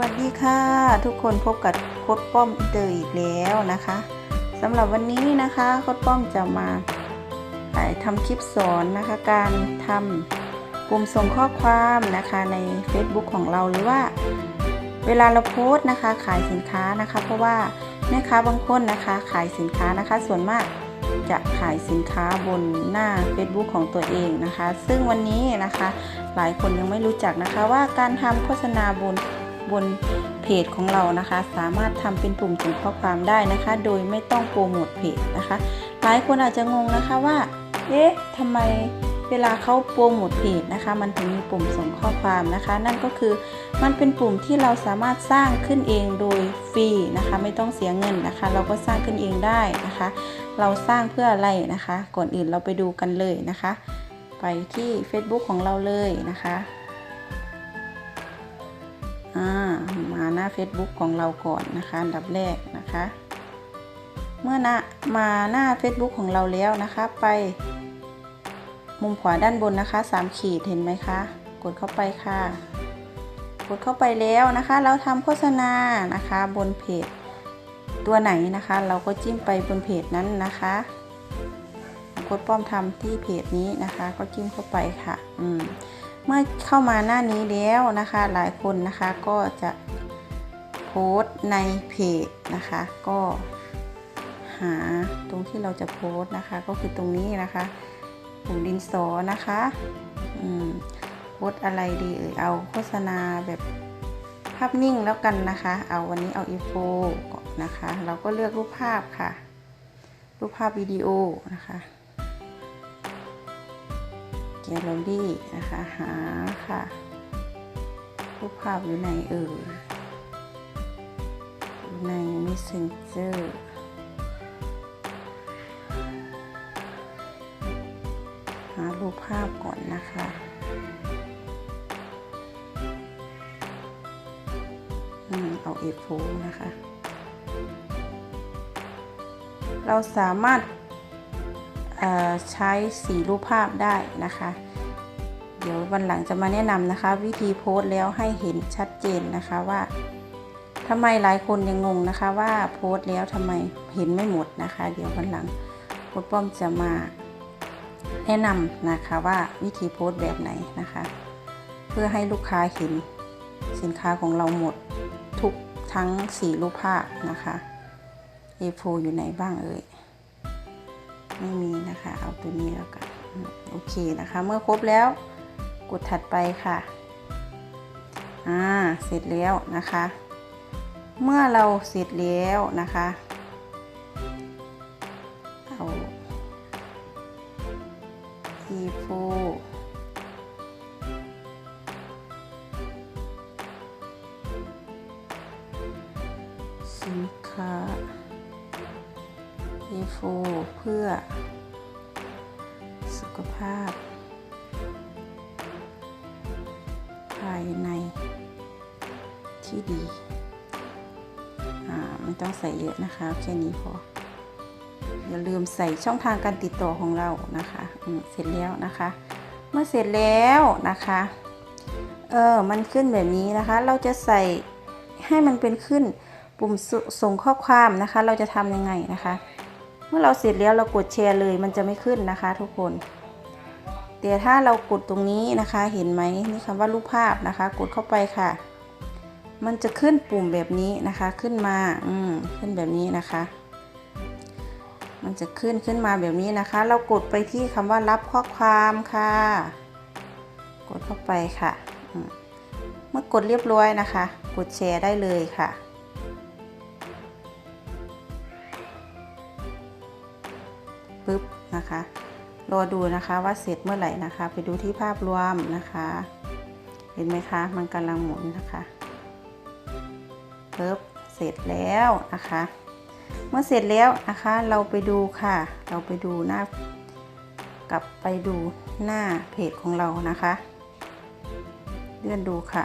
วัสดีค่ะ ทุกคนพบกับโค้ดป้อมเตอร์อีกแล้วนะคะสำหรับวันนี้นะคะโค้ดป้อมจะมาถ่ายทำคลิปสอนนะคะ การทำปุ่มส่งข้อความนะคะใน Facebook ของเราหรือว่า เวลาเราโพสนะคะขายสินค้านะคะ เพราะว่าแม่ค้าบางคนนะคะขายสินค้านะคะ ส่วนมากจะขายสินค้าบนหน้า Facebook ของตัวเองนะคะ ซึ่งวันนี้นะคะหลายคนยังไม่รู้จักนะคะว่าการทำโฆษณาบน บนเพจของเรานะคะ สามารถทำเป็นปุ่มส่งข้อความได้นะคะ โดยไม่ต้องโปรโมทเพจนะคะ หลายคนอาจจะงงนะคะว่า เอ๊ะทำไมเวลาเขาโปรโมทเพจนะคะ มันถึงมีปุ่มส่งข้อความนะคะ นั่นก็คือมันเป็นปุ่มที่เราสามารถสร้างขึ้นเองโดยฟรีนะคะ ไม่ต้องเสียเงินนะคะ เราก็สร้างขึ้นเองได้นะคะ เราสร้างเพื่ออะไรนะคะ ก่อนอื่นเราไปดูกันเลยนะคะ ไปที่ Facebook ของเราเลยนะคะ มาหน้า Facebook ของเราก่อนนะคะอันดับแรกนะคะ เมื่อนะมาหน้า Facebook ของเราแล้วนะคะ ไป มุมขวาด้านบนนะคะ 3 ขีดเห็นไหมคะ กดเข้าไปค่ะ กดเข้าไปแล้วนะคะ เราทำโฆษณานะคะบนเพจ ตัวไหนนะคะ เราก็จิ้มไปบนเพจนั้นนะคะโค้ดป้อมทำที่เพจนี้นะคะ ก็จิ้มเข้าไปค่ะ อืม เมื่อเข้ามาหน้านี้แล้วนะคะ หลายคนนะคะก็จะโพสต์ในเพจนะคะ ก็หาตรงที่เราจะโพสต์นะคะ ก็คือตรงนี้นะคะปุ่มดินสอนะคะโพสต์อะไรดีเอ่ยเอาโฆษณาแบบภาพนิ่งแล้วกันนะคะ เอาวันนี้เอาอีโฟนะคะ เราก็เลือกรูปภาพค่ะ รูปภาพวิดีโอนะคะ แกลเลอรี่นะคะหาค่ะรูปภาพอยู่ในเอ่ยอใน Messenger หารูปภาพก่อนนะคะอืมเอาเอฟโฟนะคะ เราสามารถ ใช้สีรูปภาพได้นะคะ เดี๋ยววันหลังจะมาแนะนำนะคะ วิธีโพสต์แล้วให้เห็นชัดเจนนะคะว่าทำไมหลายคนยังงงนะคะ ว่าโพสต์แล้วทำไมเห็นไม่หมดนะคะ เดี๋ยววันหลังโค้ดป้อมจะมาแนะนำนะคะว่าวิธีโพสต์แบบไหนนะคะ เพื่อให้ลูกค้าเห็นสินค้าของเราหมดทุกทั้งสีรูปภาพนะคะ A4 อยู่ไหนบ้างเอ่ย ไม่มีนะคะ เอาตัวนี้แล้วกันโอเคนะคะ เมื่อครบแล้วกดถัดไปค่ะ อ่า เสร็จแล้วนะคะ เมื่อเราเสร็จแล้วนะคะ เอา E4 สินค้า E4 เพื่อ สุขภาพ ภายในที่ดี อ่า ไม่ต้องใส่เยอะนะคะ แค่นี้พอ อย่าลืมใส่ช่องทางการติดต่อของเรานะคะเสร็จแล้วนะคะ เมื่อเสร็จแล้วนะคะ เออ มันขึ้นแบบนี้นะคะ เราจะใส่ให้มันเป็นขึ้นปุ่มส่งข้อความนะคะ เราจะทำยังไงนะคะ เมื่อเราเสร็จแล้วเรากดแชร์เลยมันจะไม่ขึ้นนะคะ ทุกคน แต่ถ้าเรากดตรงนี้นะคะเห็นไหมนี่คำว่ารูปภาพนะคะ กดเข้าไปค่ะ มันจะขึ้นปุ่มแบบนี้นะคะ ขึ้นมาอืมขึ้นแบบนี้นะคะ มันจะขึ้นขึ้นมาแบบนี้นะคะ เรากดไปที่คำว่ารับข้อความค่ะ กดเข้าไปค่ะเมื่อกดเรียบร้อยนะคะ กดแชร์ได้เลยค่ะ นะคะ รอดูนะคะว่าเสร็จเมื่อไหร่นะคะ ไปดูที่ภาพรวมนะคะ เห็นไหมคะมันกำลังหมุนนะคะปึ๊บเสร็จแล้วนะคะ เมื่อเสร็จแล้วนะคะ เราไปดูค่ะ เราไปดูหน้ากลับไปดูหน้าเพจของเรานะคะ เลื่อนดูค่ะ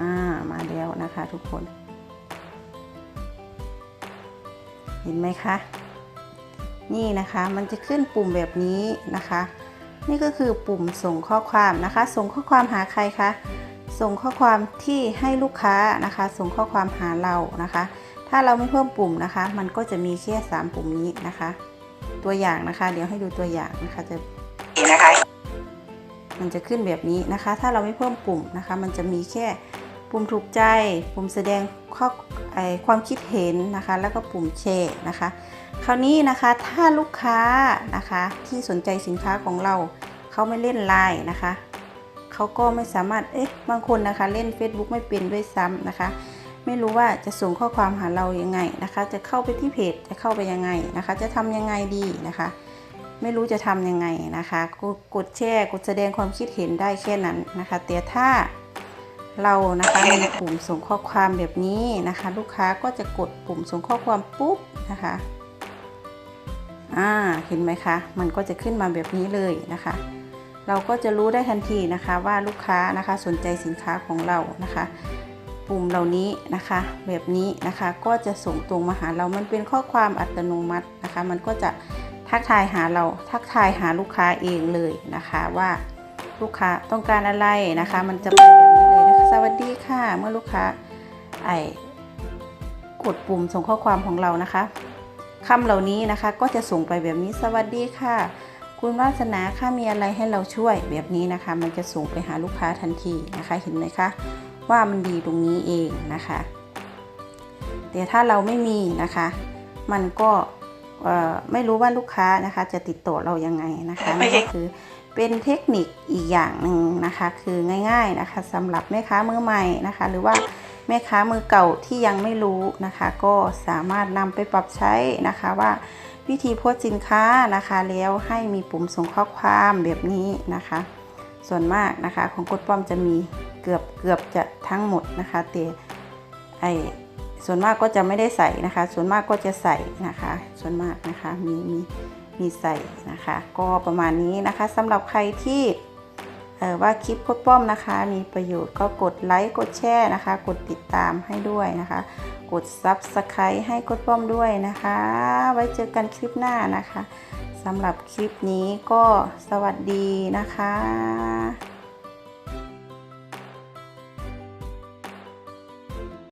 อ่า มาแล้วนะคะทุกคน เห็นไหมคะ นี่นะคะมันจะขึ้นปุ่มแบบนี้นะคะ นี่ก็คือปุ่มส่งข้อความนะคะ ส่งข้อความหาใครคะส่งข้อความที่ให้ลูกค้านะคะ ส่งข้อความหาเรานะคะ ถ้าเราไม่เพิ่มปุ่มนะคะ มันก็จะมีแค่3ปุ่มนี้นะคะ ตัวอย่างนะคะ เดี๋ยวให้ดูตัวอย่างนะคะจะนะคะมันจะขึ้นแบบนี้นะคะ ถ้าเราไม่เพิ่มปุ่มนะคะ มันจะมีแค่ปุ่มถูกใจ ปุ่มแสดงข้อไอ ความคิดเห็นนะคะ แล้วก็ปุ่มแชร์นะคะ คราวนี้นะคะถ้าลูกค้านะคะที่สนใจสินค้าของเราเขาไม่เล่นไลน์นะคะเขาก็ไม่สามารถเอ๊ะบางคนนะคะเล่น Facebook ไม่เป็นด้วยซ้ำนะคะ ไม่รู้ว่าจะส่งข้อความหาเรายังไงนะคะ จะเข้าไปที่เพจจะเข้าไปยังไงนะคะ จะทำยังไงดีนะคะไม่รู้จะทำยังไงนะคะ กดแชร์ กดแสดงความคิดเห็นได้แค่นั้นนะคะ แต่ถ้า เรานะคะมีปุ่มส่งข้อความแบบนี้นะคะ ลูกค้าก็จะกดปุ่มส่งข้อความปุ๊บนะคะอ่าเห็นไหมคะ มันก็จะขึ้นมาแบบนี้เลยนะคะ เราก็จะรู้ได้ทันทีนะคะว่าลูกค้านะคะสนใจสินค้าของเรานะคะ ปุ่มเหล่านี้นะคะ แบบนี้นะคะก็จะส่งตรงมาหาเรา มันเป็นข้อความอัตโนมัตินะคะ มันก็จะทักทายหาเราทักทายหาลูกค้าเองเลยนะคะว่าลูกค้าต้องการอะไรนะคะ มันจะไป ดีค่ะ เมื่อลูกค้าไอกดปุ่มส่งข้อความของเรานะคะคำเหล่านี้นะคะก็จะส่งไปแบบนี้สวัสดีค่ะ คุณวาสนาค่ะมีอะไรให้เราช่วยแบบนี้นะคะ มันจะส่งไปหาลูกค้าทันทีนะคะเห็นไหมคะว่ามันดีตรงนี้เองนะคะ แต่ถ้าเราไม่มีนะคะ มันก็ไม่รู้ว่าลูกค้านะคะ จะติดต่อเรายังไงนะคะนั่นก็คือ เป็นเทคนิคอีกอย่างหนึ่งนะคะ คือง่ายๆนะคะสำหรับแม่ค้ามือใหม่นะคะ หรือว่าแม่ค้ามือเก่าที่ยังไม่รู้นะคะ ก็สามารถนำไปปรับใช้นะคะว่าวิธีโพสสินค้านะคะแล้วให้มีปุ่มส่งข้อความแบบนี้นะคะ ส่วนมากนะคะของกดป้อมจะมีเกือบเกือบจะทั้งหมดนะคะแต่ไอส่วนมากก็จะไม่ได้ใส่นะคะ ส่วนมากก็จะใส่นะคะ ส่วนมากนะคะมีมี มีใส่นะคะ ก็ประมาณนี้นะคะสำหรับใครที่ว่าคลิปกดป้อมนะคะ มีประโยชน์ก็กดไลค์กดแชร์นะคะ กดติดตามให้ด้วยนะคะ กด Subscribe ให้กดป้อมด้วยนะคะ ไว้เจอกันคลิปหน้านะคะสำหรับคลิปนี้ก็สวัสดีนะคะ